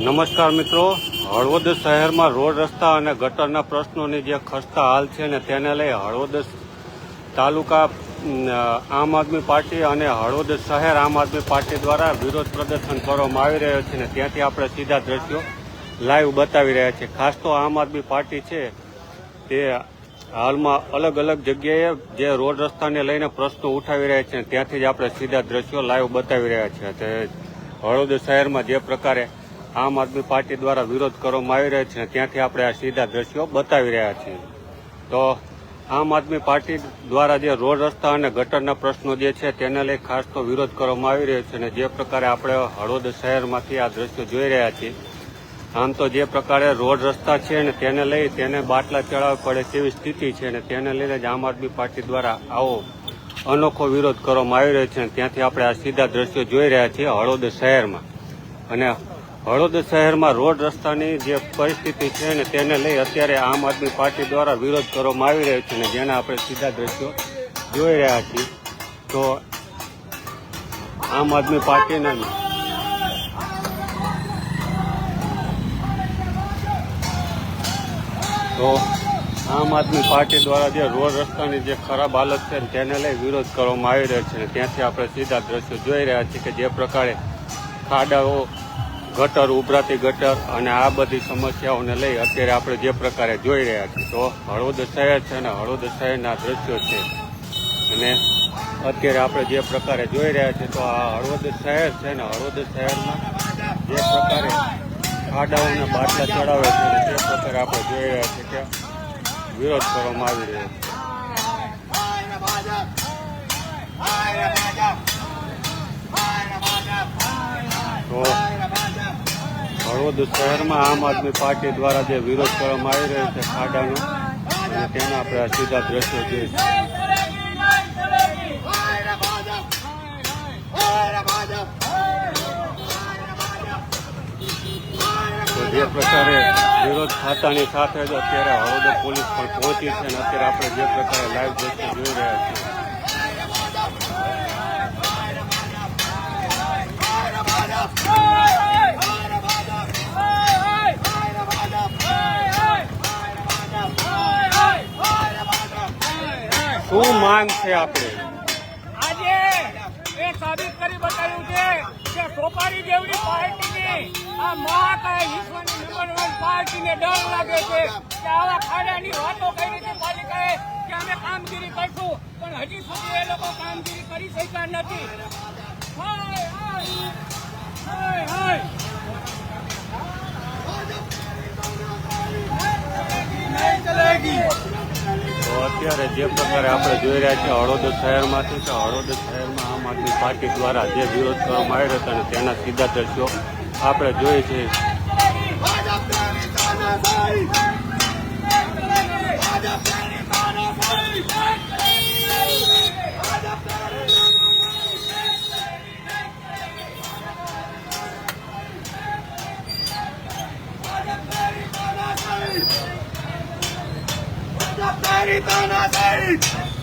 નમસ્કાર મિત્રો. હળવદ શહેરમાં રોડ રસ્તા અને ગટરના પ્રશ્નોની જે ખસ્તા હાલ છે ને તેને લઈ હળવદ તાલુકા આમ આદમી પાર્ટી અને હળવદ શહેર આમ આદમી પાર્ટી દ્વારા વિરોધ પ્રદર્શન કરવામાં આવી રહ્યો છે ને ત્યાંથી આપણે સીધા દ્રશ્યો લાઈવ બતાવી રહ્યા છીએ. ખાસ તો આમ આદમી પાર્ટી છે તે હાલમાં અલગ અલગ જગ્યાએ જે રોડ રસ્તાને લઈને પ્રશ્નો ઉઠાવી રહ્યા છે ત્યાંથી જ આપણે સીધા દ્રશ્યો લાઈવ બતાવી રહ્યા છીએ. હળવદ શહેરમાં જે પ્રકારે આમ આદમી પાર્ટી દ્વારા વિરોધ કરવામાં આવી રહ્યો છે, ત્યાંથી આપણે આ સીધા દ્રશ્યો બતાવી રહ્યા છીએ. તો આમ આદમી પાર્ટી દ્વારા જે રોડ રસ્તા અને ગટરના પ્રશ્નો જે છે, તેને લઈ ખાસ તો વિરોધ કરવામાં આવી રહ્યો છે અને જે પ્રકારે આપણે હળવદ શહેરમાંથી આ દ્રશ્યો જોઈ રહ્યા છીએ, આમ તો જે પ્રકારે રોડ રસ્તા છે ને તેને લઈ તેને બાટલા ચડાવવા પડે તેવી સ્થિતિ છે ને તેને લઈને જ આમ આદમી પાર્ટી દ્વારા આવો અનોખો વિરોધ કરવામાં આવી રહ્યો છે ત્યાંથી આપણે આ સીધા દ્રશ્યો જોઈ રહ્યા છીએ હળોદ શહેરમાં. અને હળોદ શહેરમાં રોડ રસ્તાની જે પરિસ્થિતિ છે ને તેને લઈ અત્યારે આમ આદમી પાર્ટી દ્વારા વિરોધ કરવામાં આવી રહ્યો છે ને જેના આપણે સીધા દ્રશ્યો જોઈ રહ્યા છીએ. તો આમ આદમી પાર્ટીના તો આમ આદમી પાર્ટી દ્વારા જે રોડ રસ્તાની જે ખરાબ હાલત છે તેને લઈ વિરોધ કરવામાં આવી રહ્યો છે ત્યાંથી આપણે સીધા દ્રશ્યો જોઈ રહ્યા છીએ કે જે પ્રકારે ખાડાઓ, ગટર, ઉભરાતી ગટર અને આ બધી સમસ્યાઓને લઈ અત્યારે આપણે જે પ્રકારે જોઈ રહ્યા છીએ. તો હળવદ શહેર છે અને હળવદ શહેરના દ્રશ્યો છે. અને અત્યારે આપણે જે પ્રકારે જોઈ રહ્યા છીએ તો આ હળવદ શહેર છે ને હળવદ શહેરમાં જે પ્રકારે ખાડાઓને બાટલા ચડાવે છે તે પ્રકારે આપણે જોઈ રહ્યા છીએ કે વિરોધ કરવામાં આવી રહ્યો તો હળવદ શહેરમાં આમ આદમી પાર્ટી દ્વારા જે વિરોધ કરવામાં આવી રહ્યો છે ખાડાનો અને તેના આપણે સીધા દ્રશ્યો જોઈએ જે પ્રકારે વિરોધ ખાતાની સાથે જ અત્યારે હળવદ પોલીસ પણ પહોંચી છે અને અત્યારે આપણે જે પ્રકારે લાઈવ દ્રશ્ય જોઈ રહ્યા છીએ. શું માંગ છે આપણે? આજે એ સાબિત કરી બતાવ્યું છે કે સોપારી જેવડી પાર્ટીની આ મહાકાય વિશ્વની નંબર વન પાર્ટીને ડર લાગે છે કે આવા ખાડાની વાતો કરી છે પાલિકાએ કે અમે કામગીરી કરશું પણ હજી સુધી એ લોકો કામગીરી કરી શક્યા નથી હાય, હાય. હાય, હાય. નહીં ચલેગી. તો અત્યારે જે પ્રકારે આપણે જોઈ રહ્યા છીએ હળવદ શહેરમાંથી તો હળવદ શહેરમાં આમ આદમી પાર્ટી દ્વારા જે વિરોધ કરવામાં આવ્યો રહ્યો હતો અને તેના સીધા દ્રશ્યો આપણે જોઈએ છીએ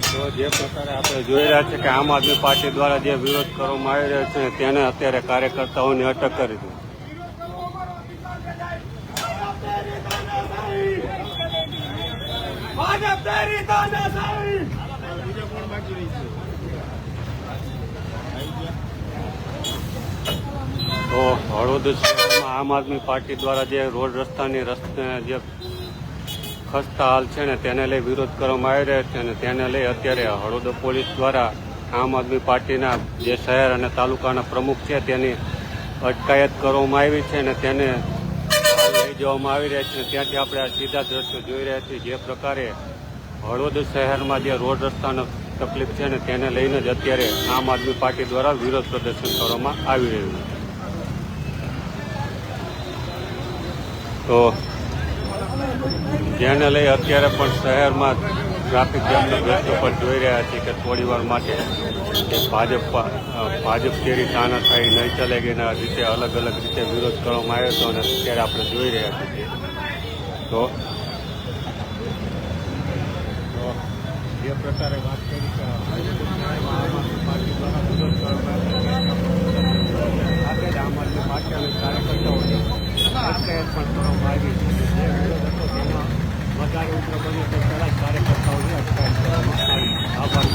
તો જે પ્રકારે આપણે જોઈ રહ્યા છીએ કે આમ આદમી પાર્ટી દ્વારા જે વિરોધ કરવામાં આવી રહ્યો છે, તેને અત્યારે કાર્યકર્તાઓની અટક કરી તો હળવદ શહેરમાં આમ આદમી પાર્ટી દ્વારા જે રોડ રસ્તાની રસ્તે જે ખસ્તા હાલ છે ને, તેને લઈ વિરોધ કરવામાં આવી રહ્યો છે અને તેને લઈ અત્યારે હળવદ પોલીસ દ્વારા આમ આદમી પાર્ટીના જે શહેર અને તાલુકાના પ્રમુખ છે તેની અટકાયત કરવામાં આવી છે અને તેને જવામાં આવી રહ્યા છે. ત્યાંથી આપણે આ સીધા દ્રશ્યો જોઈ રહ્યા છીએ. જે પ્રકારે હળવદ શહેરમાં જે રોડ રસ્તાનો તકલીફ છે ને તેને લઈને જ અત્યારે આમ આદમી પાર્ટી દ્વારા વિરોધ પ્રદર્શન કરવામાં આવી રહ્યું છે. તો જેને લઈ અત્યારે પણ શહેરમાં ટ્રાફિક જામના દ્રશ્યો પણ જોઈ રહ્યા છીએ કે થોડી વાર માટે કે ભાજપ ભાજપ કેરી તાના થાય નહીં ચલે કે એના રીતે અલગ અલગ રીતે વિરોધ કરવામાં આવ્યો હતો અને અત્યારે આપણે જોઈ રહ્યા છીએ. તો જે પ્રકારે વાત કરી કે આમ આદમી પાર્ટી અને કાર્યકર્તાઓની અટકાયત પણ કરવામાં આવી જે વિરોધ હતો તેમાં વધારે ઉપયોગ બન્યો તે પહેલાં જ અટકાયત કરવામાં આવી. આભાર.